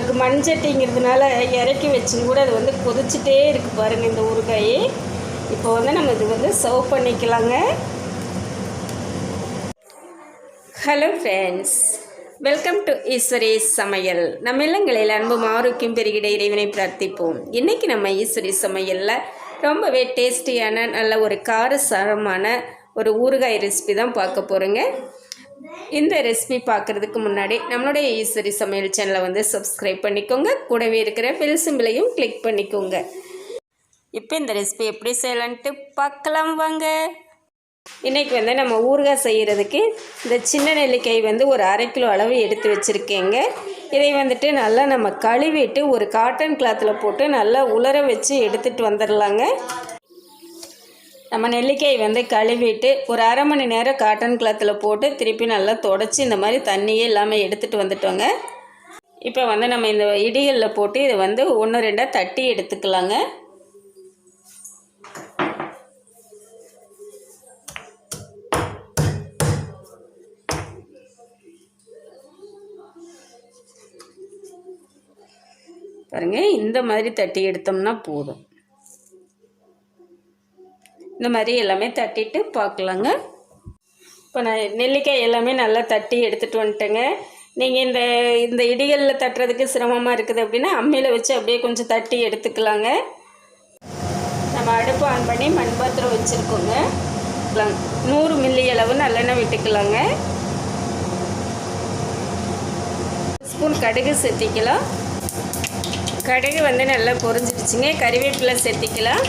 நம்மளுக்கு மண் சட்டிங்கிறதுனால இறக்கி வச்சும் கூட அது வந்து கொதிச்சுட்டே இருக்குது பாருங்கள் இந்த ஊறுகாய். இப்போ வந்து நம்ம இது வந்து சர்வ் பண்ணிக்கலாங்க. Hello friends welcome to Eswari சமையல். நம்ம இல்லங்களில் அன்பும் ஆரோக்கியம் பெருகிட இறைவனை பிரார்த்திப்போம். இன்றைக்கி நம்ம ஈஸ்வரி சமையலில் ரொம்பவே டேஸ்டியான நல்ல ஒரு காரசாரமான ஒரு ஊறுகாய் ரெசிபி தான் பார்க்க போகிறோங்க இந்த ரெசிபி பார்க்குறதுக்கு முன்னாடி நம்மளுடைய ஈஸ்வரி சமையல் சேனலை வந்து சப்ஸ்கிரைப் பண்ணிக்கோங்க. கூடவே இருக்கிற பெல் சிம்பிளையும் கிளிக் பண்ணிக்கோங்க. இப்போ இந்த ரெசிபி எப்படி செய்யலான்ட்டு பார்க்கலாம் வாங்க. இன்றைக்கி வந்து நம்ம ஊறுகாய் செய்கிறதுக்கு இந்த சின்ன நெல்லிக்காய் வந்து ஒரு அரை கிலோ அளவு எடுத்து வச்சுருக்கேங்க. இதை வந்துட்டு நல்லா நம்ம கழுவிட்டு ஒரு காட்டன் கிளாத்தில் போட்டு நல்லா உலர வச்சு எடுத்துகிட்டு வந்துடலாங்க நம்ம நெல்லிக்காய் வந்து கழுவிட்டு ஒரு அரை மணி நேரம் காட்டன் கிளாத்தில் போட்டு திருப்பி நல்லா தொடச்சி இந்த மாதிரி தண்ணியே இல்லாமல் எடுத்துகிட்டு வந்துட்டோங்க. இப்போ வந்து நம்ம இந்த இடிகளில் போட்டு இதை வந்து ஒன்று ரெண்டாக தட்டி எடுத்துக்கலாங்க. பாருங்கள் இந்த மாதிரி தட்டி எடுத்தோம்னா போதும். இந்த மாதிரி எல்லாமே தட்டிட்டு பார்க்கலாங்க. இப்போ நான் நெல்லிக்காய் எல்லாமே நல்லா தட்டி எடுத்துகிட்டு வந்துட்டேங்க. நீங்கள் இந்த இந்த இடிகளில் தட்டுறதுக்கு சிரமமாக இருக்குது அப்படின்னா அம்மியில் வச்சு அப்படியே கொஞ்சம் தட்டி எடுத்துக்கலாங்க. நம்ம அடுப்பு ஆன் பண்ணி மண் பாத்திரம் வச்சுருக்கோங்க நூறு மில்லி அளவு நல்லெண்ணெய் விட்டுக்கலாங்க. ஸ்பூன் கடுகு சேர்த்திக்கலாம். கடுகு வந்து நல்லா பொரிஞ்சிடுச்சுங்க. கறிவேப்பிலை சேர்த்திக்கலாம்.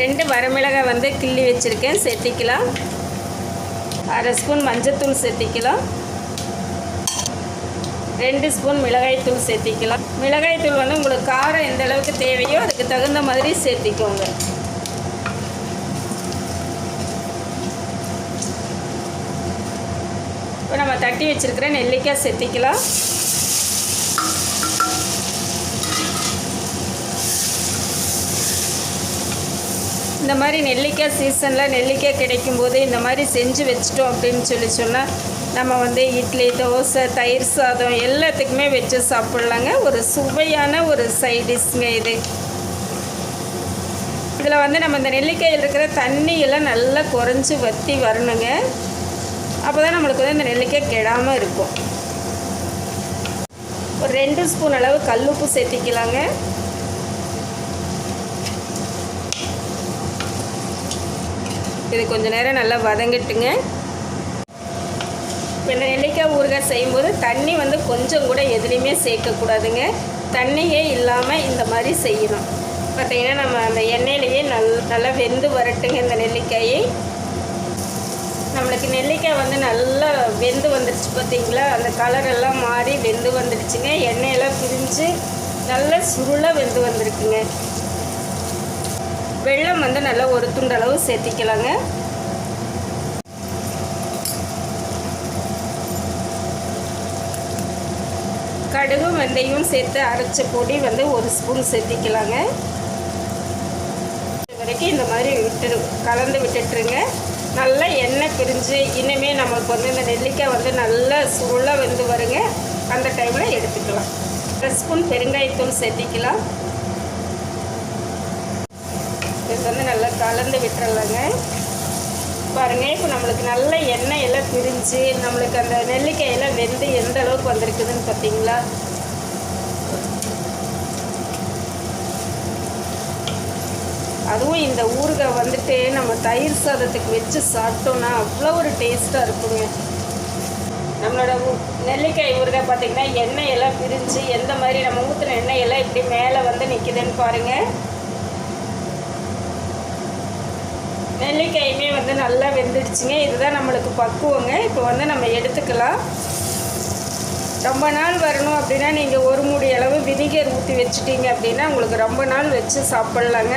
ரெண்டு வரமிளகாய் வந்து கிள்ளி வச்சுருக்கேன். சேர்த்திக்கலாம் அரை ஸ்பூன் மஞ்சத்தூள் சேர்த்திக்கலாம் ரெண்டு ஸ்பூன் மிளகாய்த்தூள் சேர்த்திக்கலாம் மிளகாய்த்தூள் வந்து உங்களுக்கு காரம் எந்த அளவுக்கு தேவையோ அதுக்கு தகுந்த மாதிரி சேர்த்திக்கோங்க இப்போ நம்ம தட்டி வச்சுருக்கிற நெல்லிக்காய் சேர்த்திக்கலாம் இந்த மாதிரி நெல்லிக்காய் சீசனில் நெல்லிக்காய் கிடைக்கும்போது இந்த மாதிரி செஞ்சு வச்சிட்டோம் அப்படின்னு சொல்லி சொன்னால் நம்ம வந்து இட்லி தோசை தயிர் சாதம் எல்லாத்துக்குமே வச்சு சாப்பிட்லாங்க. ஒரு சுவையான ஒரு சைடிஷ்ங்க இது. இதில் வந்து நம்ம இந்த நெல்லிக்காயில் இருக்கிற தண்ணியெல்லாம் நல்லா குறைஞ்சி வற்றி வரணுங்க. அப்போ தான் நம்மளுக்கு வந்து இந்த நெல்லிக்காய் கெடாமல் இருக்கும். ஒரு ரெண்டு ஸ்பூன் அளவு கல்லுப்பு சேர்த்திக்கலாங்க. இது கொஞ்சம் நேரம் நல்லா வதங்கட்டுங்க. இப்போ இந்த நெல்லிக்காய் ஊறுகாய் செய்யும்போது தண்ணி வந்து கொஞ்சம் கூட எதுலேயுமே சேர்க்கக்கூடாதுங்க. தண்ணியே இல்லாமல் இந்த மாதிரி செய்யணும். பார்த்திங்கன்னா நம்ம அந்த எண்ணெயிலேயே நல் நல்லா வெந்து வரட்டுங்க இந்த நெல்லிக்காயை. நம்மளுக்கு நெல்லிக்காய் வந்து நல்லா வெந்து வந்துடுச்சு பார்த்தீங்களா? அந்த கலரெல்லாம் மாறி வெந்து வந்துடுச்சுங்க எண்ணெயெல்லாம் பிரிஞ்சு நல்லா சுருளாக வெந்து வந்திருக்குங்க. வெள்ளம் வந்து நல்லா ஒரு துண்டளவு சேர்த்திக்கலாங்க. கடுகு வெந்தயம் சேர்த்து அரைச்ச பொடி வந்து ஒரு ஸ்பூன் சேர்த்திக்கலாங்க. வரைக்கும் இந்த மாதிரி விட்டு கலந்து விட்டுட்டுருங்க. நல்லா எண்ணெய் பிரிஞ்சு இனிமே நமக்கு வந்து இந்த நெல்லிக்காய் வந்து நல்லா சுருளாக வெந்து வருங்க. அந்த டைமில் எடுத்துக்கலாம். ஒரு ஸ்பூன் பெருங்காயத்தூள் சேர்த்திக்கலாம். இது வந்து நல்லா கலந்து விட்டுறலாங்க. பாருங்கள் இப்போ நம்மளுக்கு நல்ல எண்ணெய் எல்லாம் பிரிஞ்சு நம்மளுக்கு அந்த நெல்லிக்காயெல்லாம் வெந்து எந்த அளவுக்கு வந்திருக்குதுன்னு பார்த்தீங்களா? அதுவும் இந்த ஊறுகாய் வந்துட்டு நம்ம தயிர் சாதத்துக்கு வச்சு சாப்பிட்டோன்னா அவ்வளோ ஒரு டேஸ்ட்டாக இருக்குங்க. நம்மளோட நெல்லிக்காய் ஊறுகாய் பார்த்திங்கன்னா எண்ணெய் எல்லாம் பிரிஞ்சு எந்த மாதிரி நம்ம ஊற்றுன எண்ணெய் எல்லாம் இப்படி மேலே வந்து நிற்கிதுன்னு பாருங்கள் நெல்லிக்காயுமே வந்து நல்லா வெந்துடுச்சுங்க. இதுதான் நம்மளுக்கு பக்குவங்க. இப்போ வந்து நம்ம எடுத்துக்கலாம். ரொம்ப நாள் வரணும் அப்படின்னா நீங்கள் ஒரு மூடி அளவு வினிகர் ஊற்றி வச்சுட்டீங்க அப்படின்னா உங்களுக்கு ரொம்ப நாள் வச்சு சாப்பிட்லாங்க.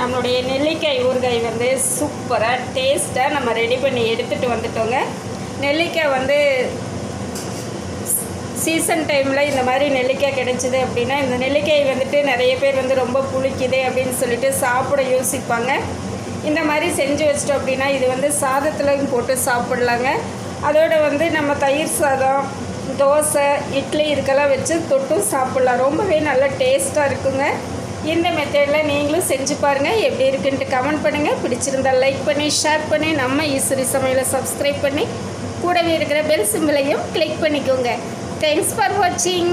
நம்மளுடைய நெல்லிக்காய் ஊறுகாய் வந்து சூப்பராக டேஸ்ட்டாக நம்ம ரெடி பண்ணி எடுத்துகிட்டு வந்துட்டோங்க. நெல்லிக்காய் வந்து சீசன் டைமில் இந்த மாதிரி நெல்லிக்காய் கிடைச்சிது அப்படின்னா இந்த நெல்லிக்காய் வந்துட்டு நிறைய பேர் வந்து ரொம்ப புளிக்குது அப்படின்னு சொல்லிட்டு சாப்பிட யோசிப்பாங்க. இந்த மாதிரி செஞ்சு வச்சிட்டோம் அப்படின்னா இது வந்து சாதத்துலையும் போட்டு சாப்பிட்லாங்க. அதோட வந்து நம்ம தயிர் சாதம் தோசை இட்லி இதுக்கெல்லாம் வச்சு தொட்டும் சாப்பிட்லாம். ரொம்பவே நல்லா டேஸ்ட்டாக இருக்குங்க. இந்த மெத்தடில் நீங்களும் செஞ்சு பாருங்கள் எப்படி இருக்குன்ட்டு கமெண்ட் பண்ணுங்கள் பிடிச்சிருந்தா லைக் பண்ணி ஷேர் பண்ணி நம்ம ஈஸ்வரி சமையலை சப்ஸ்கிரைப் பண்ணி கூடவே இருக்கிற பெல் சிம்பிளையும் கிளிக் பண்ணிக்கோங்க. தேங்க்ஸ் ஃபார் வாட்சிங்